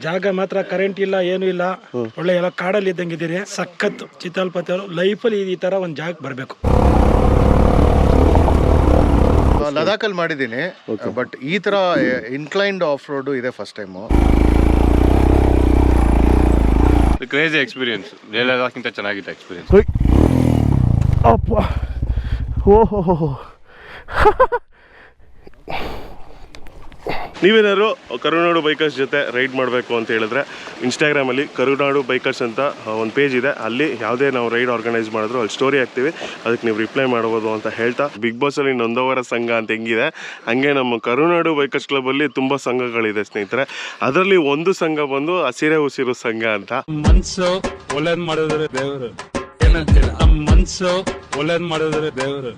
ಜಾಗ ಮಾತ್ರ ಕರೆಂಟ್ ಇಲ್ಲ ಏನು ಇಲ್ಲ. ಒಳ್ಳೆ ಎಲ್ಲ ಕಾಡಲ್ಲಿ ಇದ್ದಂಗಿದ್ದೀರಿ ಸಖತ್ ಚಿತ್ತಾಲ್ಪತಿ ಅವರು ಲೈಫಲ್ಲಿ ಈ ತರ ಒಂದು ಜಾಗ ಬರ್ಬೇಕು. ಲದಾಖಲ್ಲಿ ಮಾಡಿದ್ದೀನಿ ಬಟ್ ಈ ತರ ಇನ್ಕ್ಲೈನ್ಡ್ ಆಫ್ ರೋಡ್ ಇದೆ ಫಸ್ಟ್ ಟೈಮು ಕ್ರೇಜಿ ಎಕ್ಸ್ಪೀರಿಯನ್ಸ್ ಎಲ್ಲದಕ್ಕಿಂತ ಚೆನ್ನಾಗಿತ್ತು ಎಕ್ಸ್ಪೀರಿಯನ್ಸ್ ಅಪ್ಪ. ಓಹೋ. ನೀವೇನಾದ್ರು ಕರುನಾಡು ಬೈಕರ್ಸ್ ಜೊತೆ ರೈಡ್ ಮಾಡಬೇಕು ಅಂತ ಹೇಳಿದ್ರೆ ಇನ್ಸ್ಟಾಗ್ರಾಮಲ್ಲಿ ಕರುನಾಡು ಬೈಕರ್ಸ್ ಅಂತ ಒಂದು ಪೇಜ್ ಇದೆ. ಅಲ್ಲಿ ಯಾವುದೇ ನಾವು ರೈಡ್ ಆರ್ಗನೈಸ್ ಮಾಡಿದ್ರು ಅಲ್ಲಿ ಸ್ಟೋರಿ ಹಾಕ್ತೀವಿ. ಅದಕ್ಕೆ ನೀವು ರಿಪ್ಲೈ ಮಾಡ್ಬೋದು ಅಂತ ಹೇಳ್ತಾ. ಬಿಗ್ ಬಾಸಲ್ಲಿ ನೊಂದವರ ಸಂಘ ಅಂತ ಹೆಂಗಿದೆ. ಹಂಗೆ ನಮ್ಮ ಕರುನಾಡು ಬೈಕರ್ಸ್ ಕ್ಲಬ್ಬಲ್ಲಿ ತುಂಬ ಸಂಘಗಳಿದೆ ಸ್ನೇಹಿತರೆ. ಅದರಲ್ಲಿ ಒಂದು ಸಂಘ ಬಂದು ಹಸಿರೆ ಉಸಿರು ಸಂಘ ಅಂತ. ಮನ್ಸು ಒಳ್ಳೇದ್ ಮಾಡಿದ್ರೆ ದೇವರು. ಏನಂತೀರ? ಮನ್ಸು ಒಳ್ಳೇದ್ ಮಾಡಿದ್ರೆ ದೇವರು.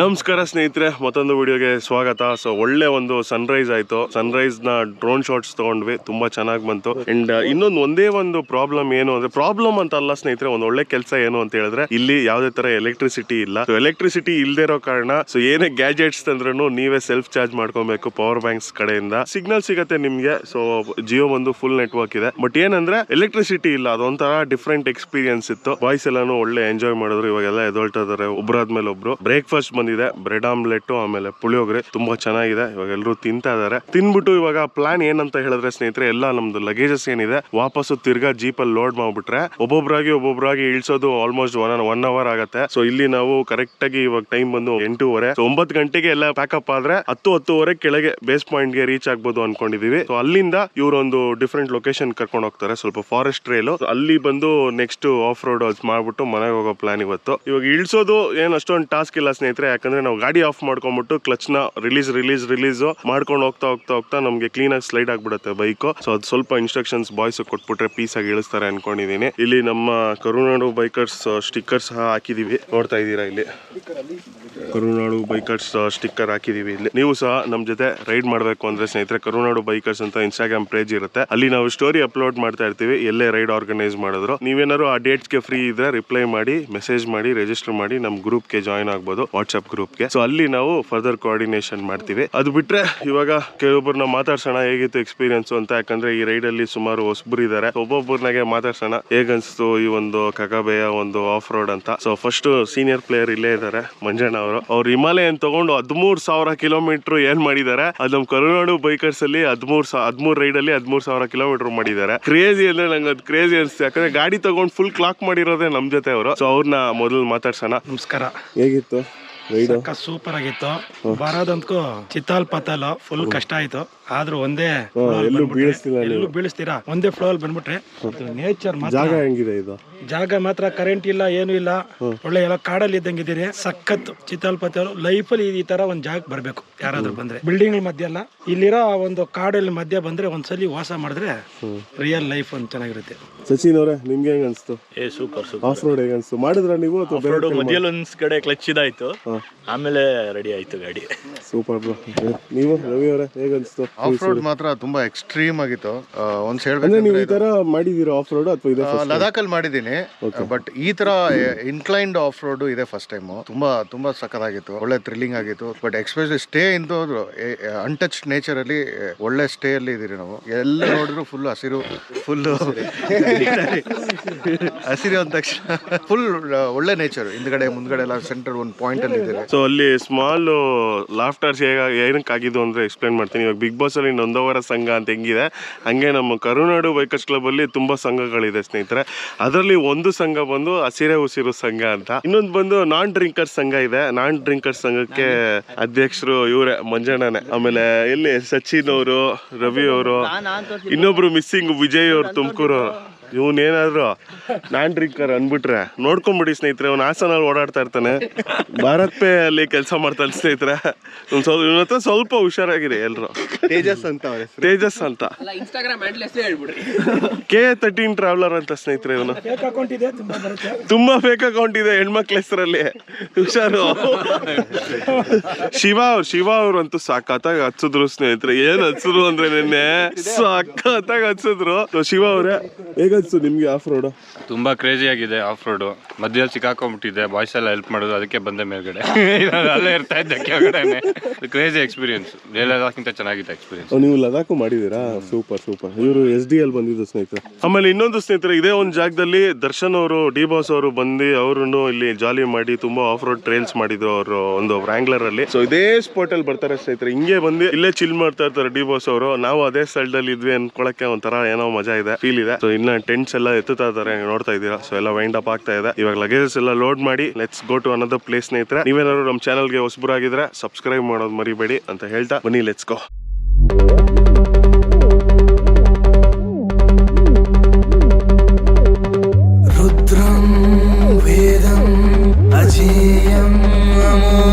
ನಮಸ್ಕಾರ ಸ್ನೇಹಿತರೆ, ಮತ್ತೊಂದು ವಿಡಿಯೋಗೆ ಸ್ವಾಗತ. ಸೊ ಒಳ್ಳೆ ಒಂದು ಸನ್ರೈಸ್ ಆಯ್ತು. ಸನ್ರೈಸ್ನ ಡ್ರೋನ್ ಶಾಟ್ಸ್ ತಗೊಂಡ್ವಿ. ತುಂಬಾ ಚೆನ್ನಾಗಿ ಬಂತು. ಅಂಡ್ ಇನ್ನೊಂದು ಒಂದೇ ಒಂದು ಪ್ರಾಬ್ಲಮ್ ಏನು ಅಂದ್ರೆ ಪ್ರಾಬ್ಲಮ್ ಅಂತ ಅಲ್ಲ ಸ್ನೇಹಿತರೆ, ಒಂದು ಒಳ್ಳೆ ಕೆಲಸ ಏನು ಅಂತ ಹೇಳಿದ್ರೆ, ಇಲ್ಲಿ ಯಾವುದೇ ತರ ಎಲೆಕ್ಟ್ರಿಸಿಟಿ ಇಲ್ಲ. ಸೊ ಎಲೆಕ್ಟ್ರಿಸಿಟಿ ಇಲ್ದೇ ಇರೋ ಕಾರಣ ಸೊ ಏನೇ ಗ್ಯಾಜೆಟ್ಸ್ ತಂದ್ರೂ ನೀವೇ ಸೆಲ್ಫ್ ಚಾರ್ಜ್ ಮಾಡ್ಕೊಬೇಕು ಪವರ್ ಬ್ಯಾಂಕ್ಸ್ ಕಡೆಯಿಂದ. ಸಿಗ್ನಲ್ ಸಿಗತ್ತೆ ನಿಮ್ಗೆ. ಸೊ ಜಿಯೋ ಒಂದು ಫುಲ್ ನೆಟ್ವರ್ಕ್ ಇದೆ. ಬಟ್ ಏನಂದ್ರೆ ಎಲೆಕ್ಟ್ರಿಸಿಟಿ ಇಲ್ಲ. ಅದೊಂಥರ ಡಿಫ್ರೆಂಟ್ ಎಕ್ಸ್ಪೀರಿಯನ್ಸ್ ಇತ್ತು. ಬಾಯ್ಸ್ ಎಲ್ಲಾನು ಒಳ್ಳೆ ಎಂಜಾಯ್ ಮಾಡಿದ್ರು. ಇವಾಗೆಲ್ಲ ಎದೊಳ್ತಾ ಇದಾರೆ. ಒಬ್ರಾದ್ಮೇಲೆ ಒಬ್ರು ಬ್ರೇಕ್ಫಾಸ್ಟ್ ಬಂದಿದೆ. ಬ್ರೆಡ್ ಆಮ್ಲೆಟ್, ಆಮೇಲೆ ಪುಳಿಯೋಗರೆ ತುಂಬಾ ಚೆನ್ನಾಗಿದೆ. ಇವಾಗ ಎಲ್ಲರೂ ತಿಂತಾ ಇದಾರೆ. ತಿನ್ಬಿಟ್ಟು ಇವಾಗ ಪ್ಲಾನ್ ಏನಂತ ಹೇಳಿದ್ರೆ ಸ್ನೇಹಿತರೆ, ಎಲ್ಲ ನಮ್ದು ಲಗೇಜಸ್ ಏನಿದೆ, ವಾಪಸ್ಸು ತಿರ್ಗಾ ಜೀಪ್ ಅಲ್ಲಿ ಲೋಡ್ ಮಾಡ್ಬಿಟ್ರೆ ಒಬ್ಬೊಬ್ರಾಗಿ ಒಬ್ಬೊಬ್ರಾಗಿ ಇಳಿಸೋದು ಆಲ್ಮೋಸ್ಟ್ ಒನ್ ಒನ್ ಅವರ್ ಆಗುತ್ತೆ. ಸೊ ಇಲ್ಲಿ ನಾವು ಕರೆಕ್ಟ್ ಆಗಿ ಇವಾಗ ಟೈಮ್ ಬಂದು ಎಂಟೂವರೆ. ಸೊ ಒಂಬತ್ತು ಗಂಟೆಗೆ ಎಲ್ಲ ಪ್ಯಾಕಪ್ ಆದ್ರೆ ಹತ್ತು, ಹತ್ತುವರೆ ಕೆಳಗೆ ಬೇಸ್ ಪಾಯಿಂಟ್ಗೆ ರೀಚ್ ಆಗ್ಬೋದು ಅನ್ಕೊಂಡಿದೀವಿ. ಸೊ ಅಲ್ಲಿಂದ ಇವರೊಂದು ಡಿಫ್ರೆಂಟ್ ಲೊಕೇಶನ್ ಕರ್ಕೊಂಡು ಹೋಗ್ತಾರೆ. ಸ್ವಲ್ಪ ಫಾರೆಸ್ಟ್ ಟ್ರೇಲ್ ಅಲ್ಲಿ ಬಂದು ನೆಕ್ಸ್ಟ್ ಆಫ್ ರೋಡ್ ಮಾಡ್ಬಿಟ್ಟು ಮನೆಗೆ ಹೋಗೋ ಪ್ಲಾನ್ ಇವತ್ತು. ಇವಾಗ ಇಳಿಸೋದು ಏನ್ ಅಷ್ಟೊಂದು ಟಾಸ್ಕ್ ಇಲ್ಲ ಸ್ನೇಹಿತರೆ. ಯಾಕಂದ್ರೆ ನಾವು ಗಾಡಿ ಆಫ್ ಮಾಡ್ಕೊಂಡ್ಬಿಟ್ಟು ಕ್ಲಚ್ನ ರಿಲೀಸ್ ರಿಲೀಸ್ ರಿಲೀಸ್ ಮಾಡ್ಕೊಂಡು ಹೋಗ್ತಾ ಹೋಗ್ತಾ ಹೋಗ್ತಾ ನಮ್ಗೆ ಕ್ಲೀನ್ ಆಗಿ ಸ್ಲೈಡ್ ಆಗ್ಬಿಡುತ್ತೆ ಬೈಕ್ ಸೊ ಅದು ಸ್ವಲ್ಪ ಇನ್ಸ್ಟ್ರಕ್ಷನ್ಸ್ ಬಾಯ್ಸ್ ಕೊಟ್ಬಿಟ್ರೆ ಪೀಸ್ ಆಗಿ ಇಳಿಸ್ತಾರೆ ಅನ್ಕೊಂಡಿದೀನಿ ಇಲ್ಲಿ ನಮ್ಮ ಕರುನಾಡು ಬೈಕರ್ಸ್ ಸ್ಟಿಕ್ಕರ್ ಸಹ ಹಾಕಿದೀವಿ. ನೋಡ್ತಾ ಇದ್ದೀರಾ ಇಲ್ಲಿ? ಕರುನಾಡು ಬೈಕರ್ಸ್ ಸ್ಟಿಕ್ಕರ್ ಹಾಕಿದೀವಿ ಇಲ್ಲಿ. ನೀವು ಸಹ ನಮ್ಮ ಜೊತೆ ರೈಡ್ ಮಾಡಬೇಕು ಅಂದ್ರೆ ಸ್ನೇಹಿತರೆ, ಕರುನಾಡು ಬೈಕರ್ಸ್ ಅಂತ ಇನ್ಸ್ಟಾಗ್ರಾಮ್ ಪೇಜ್ ಇರುತ್ತೆ. ಅಲ್ಲಿ ನಾವು ಸ್ಟೋರಿ ಅಪ್ಲೋಡ್ ಮಾಡ್ತಾ ಇರ್ತೀವಿ, ಎಲ್ಲೇ ರೈಡ್ ಆರ್ಗನೈಸ್ ಮಾಡಿದ್ರು. ನೀವೇನಾದ್ರು ಆ ಡೇಟ್ಸ್ಗೆ ಫ್ರೀ ಇದ್ರೆ ರಿಪ್ಲೈ ಮಾಡಿ ಮೆಸೇಜ್ ಮಾಡಿ ರಿಜಿಸ್ಟರ್ ಮಾಡಿ ನಮ್ಮ ಗ್ರೂಪ್ಗೆ ಜಾಯಿನ್ ಆಗ್ಬೋದು ವಾಟ್ಸ್ಆಪ್ ಗ್ರೂಪ್ಗೆ ಸೊ ಅಲ್ಲಿ ನಾವು ಫರ್ದರ್ ಕೋಆರ್ಡಿನೇಷನ್ ಮಾಡ್ತೀವಿ. ಅದು ಬಿಟ್ರೆ ಇವಾಗ ಕೆಲವೊಬ್ಬರನ್ನ ಮಾತಾಡ್ಸೋಣ, ಹೇಗಿತ್ತು ಎಕ್ಸ್ಪೀರಿಯನ್ಸ್ ಅಂತ. ಯಾಕಂದ್ರೆ ಈ ರೈಡ್ ಅಲ್ಲಿ ಸುಮಾರು ಹೊಸಬ್ರು ಇದ್ದಾರೆ ಒಬ್ಬೊಬ್ಬರನಾಗೆ ಮಾತಾಡ್ಸೋಣ, ಹೇಗನ್ಸ್ತು ಈ ಒಂದು ಕಗಬೆಯ ಒಂದು ಆಫ್ ರೋಡ್ ಅಂತ. ಸೊ ಫಸ್ಟ್ ಸೀನಿಯರ್ ಪ್ಲೇಯರ್ ಇಲ್ಲೇ ಇದ್ದಾರೆ ಮಂಜಣ್ಣ ಅವರು ಅವ್ರು ಹಿಮಾಲಯನ್ ತಗೊಂಡು ಹದಿಮೂರ್ ಸಾವಿರ ಕಿಲೋಮೀಟರ್ ಏನ್ ಮಾಡಿದ್ದಾರೆ ಅದು ನಮ್ಮ ಕರುನಾಡು ಬೈಕರ್ಸ್ ಅಲ್ಲಿ ಹದಿಮೂರ್ ಹದಿಮೂರ್ ರೈಡ್ ಅಲ್ಲಿ ಹದಿಮೂರ್ ಸಾವಿರ ಕಿಲೋಮೀಟರ್ ಮಾಡಿದ್ದಾರೆ ಕ್ರೇಜಿ ಅಂದ್ರೆ ನಂಗೆ ಅದು ಕ್ರೇಜಿ ಅನ್ಸುತ್ತೆ. ಯಾಕಂದ್ರೆ ಗಾಡಿ ತಗೊಂಡು ಫುಲ್ ಕ್ಲಾಕ್ ಮಾಡಿರೋದೇ ನಮ್ ಜೊತೆ ಅವರು. ಸೊ ಅವ್ರನ್ನ ಮೊದಲು ಮಾತಾಡ್ಸೋಣ. ನಮಸ್ಕಾರ. ಹೇಗಿತ್ತು? ಸೂಪರ್ ಆಗಿತ್ತು. ಬರೋದಂತೂ ಚಿತ್ತಾಲ್ ಪತ್ತಾಲ ಫುಲ್ ಕಷ್ಟ ಆಯ್ತು. ಆದ್ರೂ ಒಂದೇ ಎಲ್ಲೂ ಬೀಳಿಸ್ತಿಲ್ಲ ಎಲ್ಲೂ ಬೀಳಿಸ್ತೀರಾ? ಒಂದೇ ಫ್ಲೋ ಅಲ್ಲಿ ಬಂದ್ಬಿಟ್ರೆ ನೇಚರ್ ಮಾತ್ರ. ಜಾಗ ಹೆಂಗಿದೆ ಇದು? ಜಾಗ ಮಾತ್ರ ಕರೆಂಟ್ ಇಲ್ಲ ಏನು ಇಲ್ಲ. ಒಳ್ಳೆ ಎಲ್ಲ ಕಾಡಲ್ಲಿ ಇದ್ದಂಗಿದ್ದೀರಿ ಸಖತ್ ಚಿತ್ತಾಲ್ಪತಿ ಅವರು ಲೈಫ್ ಅಲ್ಲಿ ಈ ತರ ಒಂದ್ ಜಾಗ ಬರ್ಬೇಕು ಯಾರಾದ್ರೂ ಬಂದ್ರೆ. ಬಿಲ್ಡಿಂಗ್ ಮಧ್ಯ ಅಲ್ಲ ಇಲ್ಲಿರೋ ಒಂದು ಕಾಡಲ್ಲಿ ಮಧ್ಯ ಬಂದ್ರೆ ಒಂದ್ಸಲಿ ವಾಸ ಮಾಡಿದ್ರೆ ರಿಯಲ್ ಲೈಫ್ ಒಂದ್ ಚೆನ್ನಾಗಿರುತ್ತೆ. ಸಚಿನ್ ಅವರೇ ನಿಮ್ಗೆ ಹೆಂಗ್ ಅನ್ಸ್ತು? ಏ ಸೂಪರ್ ಸೂಪರ್ ಆಫ್ ರೋಡ್ ಹೇಗೆ ಅನ್ಸ್ತು? ಮಾಡಿದ್ರ ನೀವು ಅಥವಾ ಬೇರೆ ರೋಡ್ ಮಧ್ಯದಲ್ಲಿ ಒಂದ್ ಕಡೆ ಕ್ಲಚ್ ಇದಾಯ್ತು. ಆಮೇಲೆ ರೆಡಿ ಆಯ್ತು ಗಾಡಿ. ಸೂಪರ್ ಬ್ರೋ ನೀವು ರವಿ ಅವರೇ ಹೇಗೆ ಅನ್ಸ್ತು? ಆಫ್ ರೋಡ್ ಮಾತ್ರ ತುಂಬಾ ಎಕ್ಸ್ಟ್ರೀಮ್ ಆಗಿತ್ತು. ಒಂದ್ ಅಂದ್ರೆ ನೀವು ಈ ತರ ಮಾಡಿದೀರಾ ಆಫ್ ರೋಡ್ ಅಥವಾ ಇದೆ ಲಡಾಖ್ ಲದಾಖಲ್ಲಿ ಮಾಡಿದ್ದೀನಿ. ಬಟ್ ಈ ತರ ಇನ್ಕ್ಲೈನ್ಡ್ ಆಫ್ ರೋಡ್ ಇದೆ ಫಸ್ಟ್ ಟೈಮ್ ತುಂಬಾ ತುಂಬಾ ಸಖತ್ತಾಗಿತ್ತು. ಒಳ್ಳೆ ಥ್ರಿಲ್ಲಿಂಗ್ ಆಗಿತ್ತು. But especially stay in untouch nature ಅಲ್ಲಿ ಒಳ್ಳೆ ಸ್ಟೇ ಅಲ್ಲಿ ಇದೀರಿ ನಾವು. ಎಲ್ಲ ನೋಡಿದ್ರು ಫುಲ್ ಹಸಿರು ಫುಲ್ ಹಸಿರು ಅಂದ ತಕ್ಷಣ. ಫುಲ್ ಒಳ್ಳೆ ನೇಚರ್ ಹಿಂದ್ಗಡೆ ಮುಂದ್ಗಡೆ ಎಲ್ಲ ಸೆಂಟರ್ ಒಂದು ಪಾಯಿಂಟ್ ಅಲ್ಲಿ ಇದ್ದೀರಿ. ಸೊ ಅಲ್ಲಿ ಸ್ಮಾಲ್ ಲಾಫ್ಟರ್ಸ್ ಹೇಗ ಏನಕ್ಕೆ ಆಗಿದ್ದು ಅಂದ್ರೆ ಎಕ್ಸ್ಪ್ಲೈನ್ ಮಾಡ್ತೀನಿ. ಇವಾಗ ಬಿಗ್ ಬಾಸ್ ಅಲ್ಲಿ ನೊಂದವರ ಸಂಘ ಅಂತ ಹೆಂಗಿದೆ. ಹಂಗೆ ನಮ್ಮ ಕರುನಾಡು ಬೈಕರ್ಸ್ ಕ್ಲಬ್ ಅಲ್ಲಿ ತುಂಬಾ ಸಂಘಗಳಿದೆ ಸ್ನೇಹಿತರೆ. ಅದರಲ್ಲಿ ಒಂದು ಸಂಘ ಬಂದು ಹಸಿರೆ ಉಸಿರು ಸಂಘ ಅಂತ. ಇನ್ನೊಂದು ಬಂದು ನಾನ್ ಡ್ರಿಂಕರ್ ಸಂಘ ಇದೆ. ನಾನ್ ಡ್ರಿಂಕರ್ ಸಂಘಕ್ಕೆ ಅಧ್ಯಕ್ಷರು ಇವರೇ ಮಂಜಣ್ಣನೆ. ಆಮೇಲೆ ಎಲ್ಲಿ ಸಚಿನ್ ಅವರು ರವಿ ಅವರು ಇನ್ನೊಬ್ರು ಮಿಸ್ಸಿಂಗ್ ವಿಜಯ್ ಅವರು ತುಮಕೂರು ಇವನೇನಾದ್ರು ನಾನ್ ಡ್ರಿಂಕರ್ ಅನ್ಬಿಟ್ರೆ ನೋಡ್ಕೊಂಬಿಡಿ ಸ್ನೇಹಿತರೆ ಅವ್ನು ಹಾಸನಲ್ಲಿ ಓಡಾಡ್ತಾ ಇರ್ತಾನೆ. ಭಾರತ್ ಪೇ ಅಲ್ಲಿ ಕೆಲಸ ಮಾಡ್ತಾನೆ ಸ್ನೇಹಿತರೆ. ಒಂದ್ ಸ್ವಲ್ಪ ಇವನ ಹತ್ರ ಸ್ವಲ್ಪ ಹುಷಾರಾಗಿರಿ ಎಲ್ರು. ತೇಜಸ್ ಅಂತ ತೇಜಸ್ ಅಂತ. ಕೆ ತರ್ಟೀನ್ ಟ್ರಾವೆಲರ್ ಅಂತ ಸ್ನೇಹಿತರೆ ಇವನು. ಫೇಕ್ ಅಕೌಂಟ್ ಇದೆ ತುಂಬಾ ಬರುತ್ತೆ. ತುಂಬಾ ಫೇಕ್ ಅಕೌಂಟ್ ಇದೆ ಹೆಣ್ಮಕ್ಳ ಹೆಸರಲ್ಲಿ. ಹುಷಾರು. ಶಿವ ಅವ್ರು ಶಿವ ಅವ್ರು ಅಂತೂ ಸಖತ್ತಾಗಿ ಹಚ್ಚಿದ್ರು ಸ್ನೇಹಿತರೆ. ಏನ್ ಹಚ್ಚಿದ್ರು ಅಂದ್ರೆ ನಿನ್ನೆ? ಸಾಕತ್ತಾಗ ಹಚ್ಚಿದ್ರು. ಶಿವ ಅವ್ರೆ ಹೇಗ ಹೆಂಗನ್ಸ್ತು ನಿಮಗೆ ಆಫ್ ರೋಡ್ ತುಂಬಾ ಕ್ರೇಜಿ ಆಗಿದೆ ಆಫ್ ರೋಡ್ ಮಧ್ಯದಲ್ಲಿ ಸಿಕ್ಕಾಕೊಂಡ್ಬಿಟ್ಟಿದೆ ಬಾಯ್ಸ್ ಎಲ್ಲ ಹೆಲ್ಪ್ ಮಾಡೋದು ಅದಕ್ಕೆ ಬಂದೆ ಮೇಲ್ಗಡೆ. ಅಲ್ಲೇ ಇರ್ತಾ ಇದ್ದೆ ಕೆಳಗಡೆನೆ. ಕ್ರೇಜಿ ಎಕ್ಸ್ಪೀರಿಯನ್ಸ್ ಎಲ್ಲದಕ್ಕಿಂತ ಚೆನ್ನಾಗಿದೆ ಎಕ್ಸ್ಪೀರಿಯನ್ಸ್ ನೀವು ಲದಾಖು ಮಾಡಿದೀರಾ ಸೂಪರ್ ಸೂಪರ್ ಇವರು ಎಸ್ ಡಿ ಎಲ್ ಬಂದಿದ್ದು ಸ್ನೇಹಿತರೆ. ಆಮೇಲೆ ಇನ್ನೊಂದು ಸ್ನೇಹಿತರೆ ಇದೇ ಒಂದು ಜಾಗದಲ್ಲಿ ದರ್ಶನ್ ಅವರು ಡಿ ಬಾಸ್ ಅವರು ಬಂದು ಅವರನ್ನು ಇಲ್ಲಿ ಜಾಲಿ ಮಾಡಿ ತುಂಬಾ ಆಫ್ ರೋಡ್ ಟ್ರೈಲ್ಸ್ ಮಾಡಿದ್ರು ಅವರು ಒಂದು ವ್ರಾಂಗ್ಲರ್ ಅಲ್ಲಿ. ಸೊ ಇದೇ ಸ್ಪಾಟ್ ಅಲ್ಲಿ ಬರ್ತಾರೆ ಸ್ನೇಹಿತರೆ. ಹಿಂಗೆ ಬಂದು ಇಲ್ಲೇ ಚಿಲ್ ಮಾಡ್ತಾ ಇರ್ತಾರೆ ಡಿ ಬಾಸ್ ಅವರು. ನಾವು ಅದೇ ಸ್ಥಳದಲ್ಲಿ ಇದ್ವಿ ಅನ್ಕೊಳಕ್ಕೆ ಒಂಥರ ಏನೋ ಮಜಾ ಇದೆ ಫೀಲ್ ಇದೆ. ಸೊ ಇನ್ನ ಟೆಂಟ್ಸ್ ಎಲ್ಲ ಎತ್ತುತ್ತಾ ಇದಾರೆ ನೋಡ್ತಾ ಇದ್ದೀರಾ. ಸೊ ಎಲ್ಲ ವೈಂಡ್ ಅಪ್ ಆಗ್ತಾ ಇದೆ. ಇವಾಗ ಲಗೇಜಸ್ ಎಲ್ಲ ಲೋಡ್ ಮಾಡಿ ಲೆಟ್ಸ್ ಗೋ ಟು ಅನ್ನೋದು ಪ್ಲೇಸ್ ಸ್ನೇಹಿತರೆ. ನೀವೇನಾದ್ರು ನಮ್ಮ ಚಾನಲ್ಗೆ ಹೊಸಬರಾಗಿದ್ರೆ ಸಬ್ಸ್ಕ್ರೈಬ್ ಮಾಡೋದು ಮರಿಬೇಡಿ ಅಂತ ಹೇಳ್ತಾ ಬನ್ನಿ ಲೆಟ್ಸ್ ಗೋ ರುದ್ರಂ, ವೇದಂ, ಅಜೇಯಂ, ನಮೋ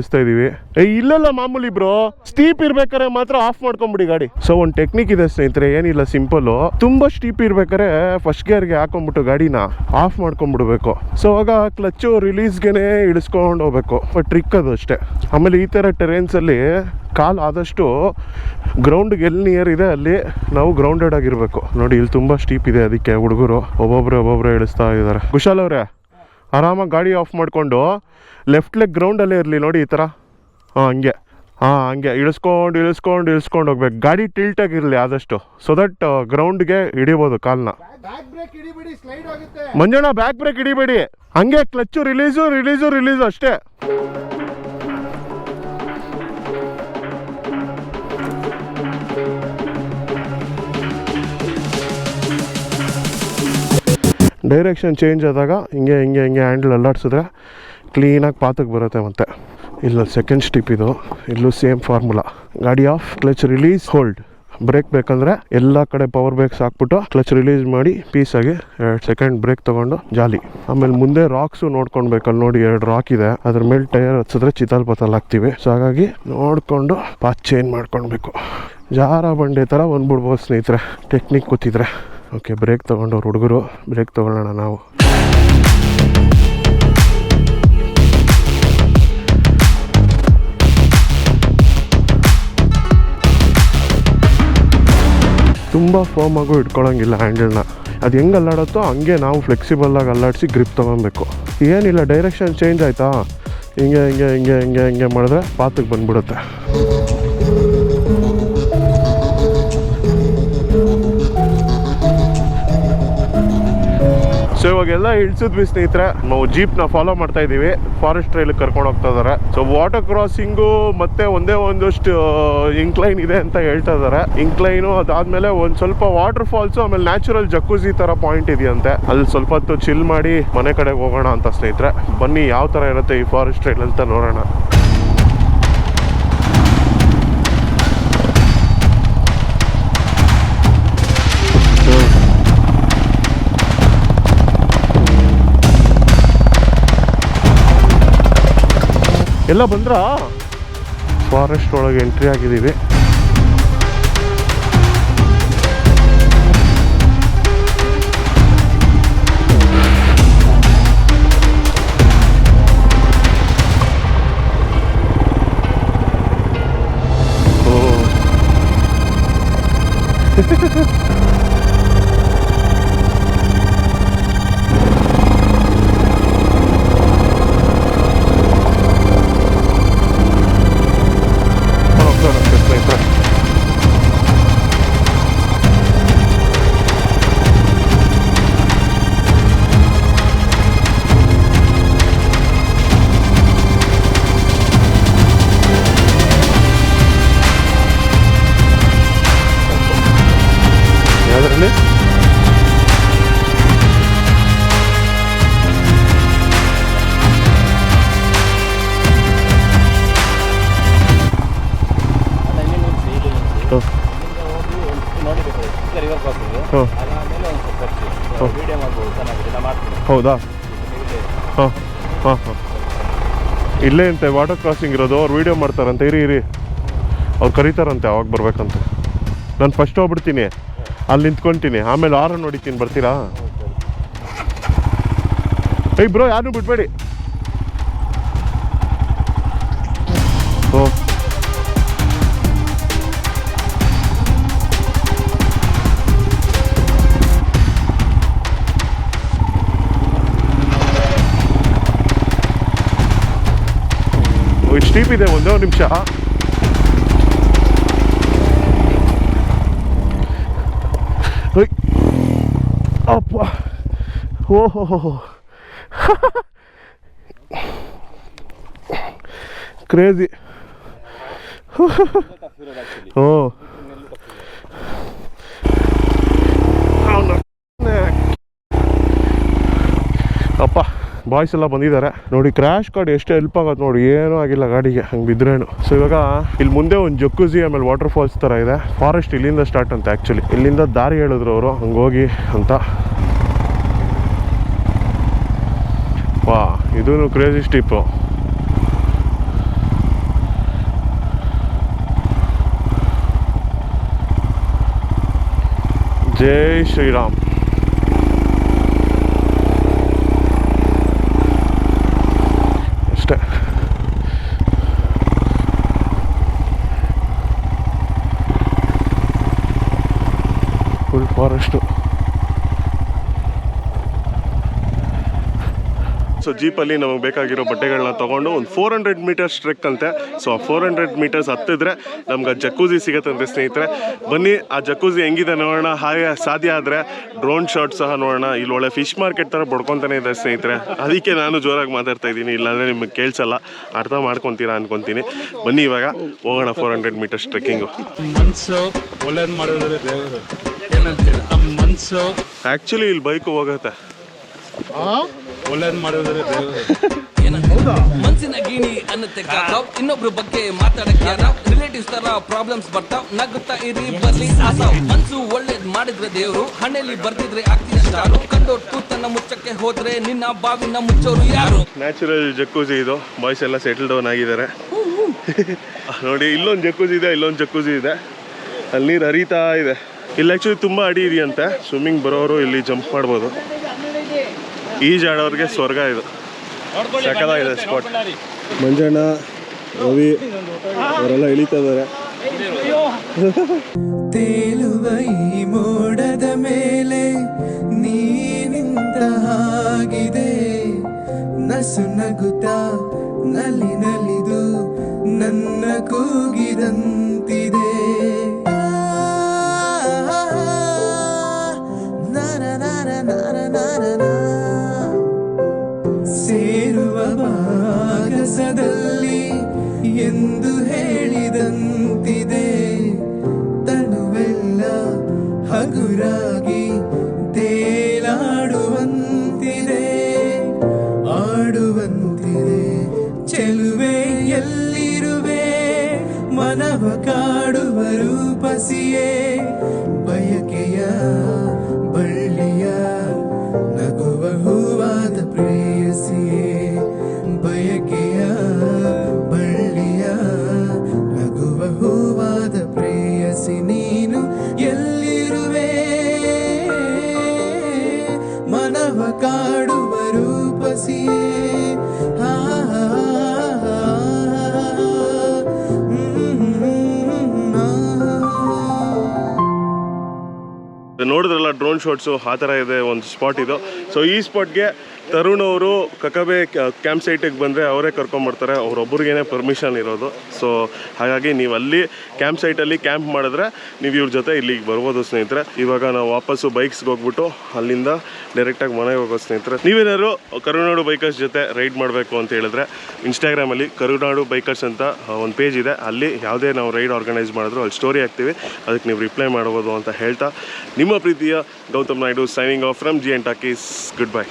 ಇಳಿಸ್ತಾ ಇದೀವಿ. ಇಲ್ಲೆಲ್ಲ ಮಾಮೂಲಿ ಬ್ರೋ. ಸ್ಟೀಪ್ ಇರ್ಬೇಕಾರೆ ಮಾತ್ರ ಆಫ್ ಮಾಡ್ಕೊಂಬಿಡಿ ಗಾಡಿ. ಸೊ ಒಂದು ಟೆಕ್ನಿಕ್ ಇದೆ ಸ್ನೇಹಿತರೆ, ಏನಿಲ್ಲ ಸಿಂಪಲ್ ತುಂಬಾ ಸ್ಟೀಪ್ ಇರ್ಬೇಕಾದ್ರೆ ಫಸ್ಟ್ ಗೇರ್ಗೆ ಹಾಕೊಂಡ್ಬಿಟ್ಟು ಗಾಡಿನ ಆಫ್ ಮಾಡ್ಕೊಂಡ್ಬಿಡ್ಬೇಕು ಸೊ ಅವಾಗ ಕ್ಲಚ್ಚು ರಿಲೀಸ್ಗೆನೆ ಇಳಿಸ್ಕೊಂಡು ಹೋಗ್ಬೇಕು. ಟ್ರಿಕ್ ಅದು ಅಷ್ಟೇ. ಆಮೇಲೆ ಈ ಥರ ಟೆರೇನ್ಸ್ ಅಲ್ಲಿ ಕಾಲ್ ಆದಷ್ಟು ಗ್ರೌಂಡ್ಗೆ ಎಲ್ಲಿ ನಿಯರ್ ಇದೆ ಅಲ್ಲಿ ನಾವು ಗ್ರೌಂಡೆಡ್ ಆಗಿರ್ಬೇಕು. ನೋಡಿ, ಇಲ್ಲಿ ತುಂಬಾ ಸ್ಟೀಪ್ ಇದೆ ಅದಕ್ಕೆ ಹುಡುಗರು. ಒಬ್ಬೊಬ್ರು ಒಬ್ಬೊಬ್ರು ಇಳಿಸ್ತಾ ಇದ್ದಾರೆ. ಕುಶಾಲ್ ಅವರೇ ಆರಾಮಾಗಿ ಗಾಡಿ ಆಫ್ ಮಾಡಿಕೊಂಡು ಲೆಫ್ಟ್ ಲೆಗ್ ಗ್ರೌಂಡಲ್ಲೇ ಇರಲಿ ನೋಡಿ ಈ ಥರ ಹಾಂ ಹಂಗೆ. ಹಾಂ ಹಂಗೆ. ಇಳಿಸ್ಕೊಂಡು ಇಳಿಸ್ಕೊಂಡು ಇಳಿಸ್ಕೊಂಡು ಹೋಗ್ಬೇಕು. ಗಾಡಿ ಟಿಲ್ಟ್ ಆಗಿರಲಿ ಆದಷ್ಟು. ಸೊ ದಟ್ ಗ್ರೌಂಡ್ಗೆ ಹಿಡಿಬೋದು ಕಾಲನ್ನ ಮಂಜಣ್ಣ ಬ್ಯಾಕ್ ಬ್ರೇಕ್ ಹಿಡಿಬೇಡಿ. ಹಂಗೆ ಕ್ಲಚ್ಚು ರಿಲೀಸು ರಿಲೀಸು ರಿಲೀಸು ಅಷ್ಟೇ. ಡೈರೆಕ್ಷನ್ ಚೇಂಜ್ ಆದಾಗ ಹಿಂಗೆ ಹಿಂಗೆ ಹಿಂಗೆ ಹ್ಯಾಂಡಲ್ ಅಲ್ಲಾಡ್ಸಿದ್ರೆ ಕ್ಲೀನಾಗಿ ಪಾತಕ್ಕೆ ಬರುತ್ತೆ ಮತ್ತೆ. ಇಲ್ಲ ಸೆಕೆಂಡ್ ಸ್ಟಿಪ್ ಇದು. ಇಲ್ಲೂ ಸೇಮ್ ಫಾರ್ಮುಲಾ ಗಾಡಿ off clutch release hold brake ಬೇಕಂದ್ರೆ ಎಲ್ಲ ಕಡೆ ಪವರ್ ಬ್ರೇಕ್ಸ್ ಹಾಕ್ಬಿಟ್ಟು ಕ್ಲಚ್ ರಿಲೀಸ್ ಮಾಡಿ ಪೀಸಾಗಿ ಎರಡು ಸೆಕೆಂಡ್ ಬ್ರೇಕ್ ತಗೊಂಡು ಜಾಲಿ. ಆಮೇಲೆ ಮುಂದೆ ರಾಕ್ಸು ನೋಡ್ಕೊಳ್ಬೇಕಲ್ಲಿ ನೋಡಿ, ಎರಡು ರಾಕ್ ಇದೆ. ಅದ್ರ ಮೇಲೆ ಟೈರ್ ಹಚ್ಚಿದ್ರೆ ಚಿತಾಲ್ ಪತಲ್ ಹಾಕ್ತೀವಿ. ಸೊ ಹಾಗಾಗಿ ನೋಡಿಕೊಂಡು ಪಾತ್ ಚೇಂಜ್ ಮಾಡ್ಕೊಳ್ಬೇಕು. ಜಾರ ಬಂಡೆ ಥರ ಬಂದ್ಬಿಡ್ಬೋದು ಸ್ನೇಹಿತರೆ. ಟೆಕ್ನಿಕ್ ಗೊತ್ತಿದ್ರೆ. ಓಕೆ ಬ್ರೇಕ್ ತೊಗೊಂಡವ್ರು ಹುಡುಗರು ಬ್ರೇಕ್ ತೊಗೊಳ್ಳೋಣ ನಾವು. ತುಂಬ ಫಾರ್ಮಾಗೂ ಇಟ್ಕೊಳ್ಳೋಂಗಿಲ್ಲ ಹ್ಯಾಂಡಲ್ನ ಅದು ಹೆಂಗೆ ಅಲ್ಲಾಡುತ್ತೋ ಹಂಗೆ ನಾವು ಫ್ಲೆಕ್ಸಿಬಲಾಗಿ ಅಲ್ಲಾಡಿಸಿ ಗ್ರಿಪ್ ತೊಗೊಬೇಕು. ಏನಿಲ್ಲ ಡೈರೆಕ್ಷನ್ ಚೇಂಜ್ ಆಯಿತಾ? ಹಿಂಗೆ ಹಿಂಗೆ ಹಿಂಗೆ ಹಿಂಗೆ ಹಿಂಗೆ ಮಾಡಿದ್ರೆ ಪಾತಕ್ಕೆ ಬಂದ್ಬಿಡುತ್ತೆ. ಇವಾಗೆಲ್ಲ ಇಳಿಸಿದ್ವಿ ಸ್ನೇಹಿತರೆ. ನಾವು ಜೀಪ್ನ ಫಾಲೋ ಮಾಡ್ತಾ ಇದೀವಿ ಫಾರೆಸ್ಟ್ ಟ್ರೈಲ್ ಕರ್ಕೊಂಡು ಹೋಗ್ತಾ ಇದಾರೆ ಸೊ ವಾಟರ್ ಕ್ರಾಸಿಂಗು ಮತ್ತೆ ಒಂದೇ ಒಂದಷ್ಟು ಇಂಕ್ಲೈನ್ ಇದೆ ಅಂತ ಹೇಳ್ತಾ ಇದಾರೆ ಇಂಕ್ಲೈನು ಅದಾದ್ಮೇಲೆ ಒಂದ್ ಸ್ವಲ್ಪ ವಾಟರ್ ಫಾಲ್ಸ್ ಆಮೇಲೆ ನ್ಯಾಚುರಲ್ ಜಕ್ಕೂಸಿ ತರ ಪಾಯಿಂಟ್ ಇದೆಯಂತೆ. ಅಲ್ಲಿ ಸ್ವಲ್ಪ ಹೊತ್ತು ಚಿಲ್ ಮಾಡಿ ಮನೆ ಕಡೆಗೆ ಹೋಗೋಣ ಅಂತ ಸ್ನೇಹಿತರೆ. ಬನ್ನಿ, ಯಾವ ತರ ಇರುತ್ತೆ ಈ ಫಾರೆಸ್ಟ್ ಟ್ರೈಲ್ ಅಂತ ನೋಡೋಣ. ಎಲ್ಲ ಬಂದ್ರ ಫಾರೆಸ್ಟ್ ಒಳಗೆ ಎಂಟ್ರಿ ಆಗಿದ್ದೀವಿ ಓ. ಹೌದಾ? ಹಾಂ ಹಾಂ ಹಾಂ. ಇಲ್ಲೇ ಅಂತೆ ವಾಟರ್ ಕ್ರಾಸಿಂಗ್ ಇರೋದು. ಅವ್ರು ವೀಡಿಯೋ ಮಾಡ್ತಾರಂತೆ. ಇರಿ ಇರಿ. ಅವ್ರು ಕರೀತಾರಂತೆ, ಅವಾಗ ಬರ್ಬೇಕಂತ. ನಾನು ಫಸ್ಟ್ ಹೋಗ್ಬಿಡ್ತೀನಿ. ಅಲ್ಲಿ ನಿಂತ್ಕೊಂತೀನಿ. ಆಮೇಲೆ ಆರ ನೋಡಿತೀನಿ ಬರ್ತೀರಾ? ಏಯ್ ಬ್ರೋ ಯಾರು ಬಿಡಬೇಡಿ. ಓ. ಸ್ಟೀಪ್ ಇದೆ ಒಂದೇ ನಿಮಿಷ. ಅಪ್ಪ. ಓಹೋ ಕ್ರೇಜಿ ಓ ಅಪ್ಪ ಬಾಯ್ಸ್ ಎಲ್ಲ ಬಂದಿದ್ದಾರೆ. ನೋಡಿ ಕ್ರ್ಯಾಶ್ ಕಾರ್ಡ್ ಎಷ್ಟು ಹೆಲ್ಪ್ ಆಗುತ್ತೆ ನೋಡಿ, ಏನೂ ಆಗಿಲ್ಲ ಗಾಡಿಗೆ. ಹಂಗೆ ಬಿದ್ರೇನು. ಸೊ ಇವಾಗ ಇಲ್ಲಿ ಮುಂದೆ ಒಂದು ಜಕ್ಕುಜಿ ಆಮೇಲೆ ವಾಟರ್ ಫಾಲ್ಸ್ ಥರ ಇದೆ. ಫಾರೆಸ್ಟ್ ಇಲ್ಲಿಂದ ಸ್ಟಾರ್ಟ್ ಅಂತ ಆ್ಯಕ್ಚುಲಿ ಇಲ್ಲಿಂದ ದಾರಿ ಹೇಳಿದ್ರು ಅವರು, ಹಂಗೆ ಹೋಗಿ ಅಂತ. ವಾ ಇದೂ ಕ್ರೇಜಿ ಸ್ಟೀಪು ಜೈ ಶ್ರೀರಾಮ್. ಅಷ್ಟೇ ಫುಲ್ ಫಾರೆಸ್ಟು ಸೊ ಜೀಪಲ್ಲಿ ನಮಗೆ ಬೇಕಾಗಿರೋ ಬಟ್ಟೆಗಳನ್ನ ತೊಗೊಂಡು ಒಂದು ಫೋರ್ ಹಂಡ್ರೆಡ್ ಮೀಟರ್ಸ್ ಟ್ರೆಕ್ ಅಂತೆ. ಸೊ ಆ ಫೋರ್ ಹಂಡ್ರೆಡ್ ಮೀಟರ್ಸ್ ಹತ್ತಿದ್ರೆ ನಮ್ಗೆ ಸಿಗುತ್ತೆ ಸಿಗತ್ತಂತೆ ಸ್ನೇಹಿತರೆ. ಬನ್ನಿ ಆ ಜಕೂಸಿ ಹೆಂಗಿದೆ ನೋಡೋಣ. ಹಾಗೆ ಸಾಧ್ಯ ಆದರೆ ಡ್ರೋನ್ ಶಾರ್ಟ್ ಸಹ ನೋಡೋಣ. ಇಲ್ಲಿ ಒಳ್ಳೆ ಫಿಶ್ ಮಾರ್ಕೆಟ್ ಥರ ಬಡ್ಕೊತಾನೆ ಇದೆ ಸ್ನೇಹಿತರೆ. ಅದಕ್ಕೆ ನಾನು ಜೋರಾಗಿ ಮಾತಾಡ್ತಾ ಇದ್ದೀನಿ. ಇಲ್ಲಾಂದರೆ ನಿಮಗೆ ಕೇಳಿಸಲ್ಲ. ಅರ್ಥ ಮಾಡ್ಕೊತೀರಾ ಅನ್ಕೊತೀನಿ. ಬನ್ನಿ ಇವಾಗ ಹೋಗೋಣ ಫೋರ್ ಹಂಡ್ರೆಡ್ ಮೀಟರ್ಸ್ ಟ್ರೆಕ್ಕಿಂಗು ಮನ್ಸು ಒಳ್ಳೇದ್ ಮಾಡಿದ್ರೆ ದೇವರು. ಏನಂತೀರ? ನಮ್ಮ ಮನ್ಸು ಆ್ಯಕ್ಚುಲಿ ಇಲ್ಲಿ ಬೈಕು ಹೋಗುತ್ತೆ. ಒಳ್ಳೇದ್ ಮಾಡಿದ್ರೆ ದೇವರು ಮನ್ಸಿನ ಗಿಣಿ ಅನ್ನತ್ತೆ ಕಾಕಾವ್ ಇನ್ನೊಬ್ರ ಬಗ್ಗೆ ಮಾತಾಡಕ್ಕೆ ಯಾರಾವ್ ರಿಲೇಟಿವ್ಸ್ ತರ ಪ್ರಾಬ್ಲಮ್ಸ್ ಬರ್ತಾವ್ ನಗುತ್ತಾ ಇರಿ ಬರ್ಲಿ ಆಸಾವ್ ಮನ್ಸು ಒಳ್ಳೇದ್ ಮಾಡಿದ್ರೆ ದೇವ್ರು ಹಣೆಲಿ ಬರ್ತಿದ್ರೆ ಆಗ್ತಿದೆ ಸ್ಟಾರು ತನ್ನ ಮುಚ್ಚಕ್ಕೆ ಹೋದ್ರೆ ನಿನ್ನ ಬಾವಿನ ಮುಚ್ಚೋರು ಯಾರು? ನ್ಯಾಚುರಲ್ ಜಕ್ಕೂಸಿ ಇದು. ಬಾಯ್ಸ್ ಎಲ್ಲ ಸೆಟಲ್ ಡೌನ್ ಆಗಿದ್ದಾರೆ. ನೋಡಿ ಇಲ್ಲೊಂದು ಜಕ್ಕೂಸಿ ಇದೆ ಇಲ್ಲೊಂದು ಜಕ್ಕೂಸಿ ಇದೆ. ಅಲ್ಲಿ ನೀರು ಹರಿತಾ ಇದೆ. ಇಲ್ಲಿ ಆ್ಯಕ್ಚುಲಿ ತುಂಬ ಅಡಿ ಇದೆಯಂತೆ. ಸ್ವಿಮ್ಮಿಂಗ್ ಬರೋರು ಇಲ್ಲಿ ಜಂಪ್ ಮಾಡ್ಬೋದು. ಈಜಾಡೋರಿಗೆ ಸ್ವರ್ಗ ಇದು. ಸಕಲಾಗಿದೆ ಸ್ಪಾಟ್ ಮಂಜಣ್ಣ ರವಿ ಅವರೆಲ್ಲ ಇಳಿತಾ ಇದ್ದಾರೆ ತೇಲುವ ಈ ಮೋಡದ ಮೇಲೆ ನೀನಿಂದ ಹಾಗಿದೆ. ನಸು ನಗುತ್ತಾ ನಲಿ ನಲಿದು ನನ್ನ ಕೂಗಿದಂತಿದೆ ಕಾಡುವ ರೂಪಸಿಯೇ. ಹಾ ನೋಡಿದ್ರಲ್ಲ ಡ್ರೋನ್ ಶಾಟ್ಸು ಆ ಥರ ಇದೆ ಒಂದು ಸ್ಪಾಟ್ ಇದು. ಸೊ ಈ ಸ್ಪಾಟ್ಗೆ ತರುಣ್ ಅವರು ಕಕಬೆ ಕ್ಯಾಂಪ್ ಸೈಟಿಗೆ ಬಂದರೆ ಅವರೇ ಕರ್ಕೊಂಬರ್ತಾರೆ. ಅವ್ರೊಬ್ರಿಗೇನೆ ಪರ್ಮಿಷನ್ ಇರೋದು. ಸೊ ಹಾಗಾಗಿ ನೀವು ಅಲ್ಲಿ ಕ್ಯಾಂಪ್ ಸೈಟಲ್ಲಿ ಕ್ಯಾಂಪ್ ಮಾಡಿದ್ರೆ ನೀವು ಇವ್ರ ಜೊತೆ ಇಲ್ಲಿಗೆ ಬರ್ಬೋದು ಸ್ನೇಹಿತರೆ. ಇವಾಗ ನಾವು ವಾಪಸ್ಸು ಬೈಕ್ಸ್ಗೆ ಹೋಗ್ಬಿಟ್ಟು ಅಲ್ಲಿಂದ ಡೈರೆಕ್ಟಾಗಿ ಮನೆಗೆ ಹೋಗೋ ಸ್ನೇಹಿತರೆ. ನೀವೇನಾದ್ರು ಕರುನಾಡು ಬೈಕರ್ಸ್ ಜೊತೆ ರೈಡ್ ಮಾಡಬೇಕು ಅಂತ ಹೇಳಿದ್ರೆ ಇನ್ಸ್ಟಾಗ್ರಾಮಲ್ಲಿ ಕರುನಾಡು ಬೈಕರ್ಸ್ ಅಂತ ಒಂದು ಪೇಜ್ ಇದೆ. ಅಲ್ಲಿ ಯಾವುದೇ ನಾವು ರೈಡ್ ಆರ್ಗನೈಸ್ ಮಾಡಿದ್ರು ಅಲ್ಲಿ ಸ್ಟೋರಿ ಹಾಕ್ತೀವಿ. ಅದಕ್ಕೆ ನೀವು ರಿಪ್ಲೈ ಮಾಡ್ಬೋದು ಅಂತ ಹೇಳ್ತಾ ನಿಮ್ಮ ಪ್ರೀತಿಯ Gautam Naidu signing off from G N talkies goodbye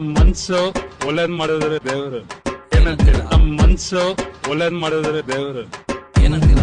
ಮನ್ಸು ಒಳ್ಳೇದ್ ಮಾಡಿದ್ರೆ ದೇವರು. ಏನಂತೀರ? ನಮ್ಮ ಮನ್ಸು ಒಳ್ಳೇದ್ ಮಾಡಿದ್ರೆ ದೇವರು. ಏನಂತೀರ?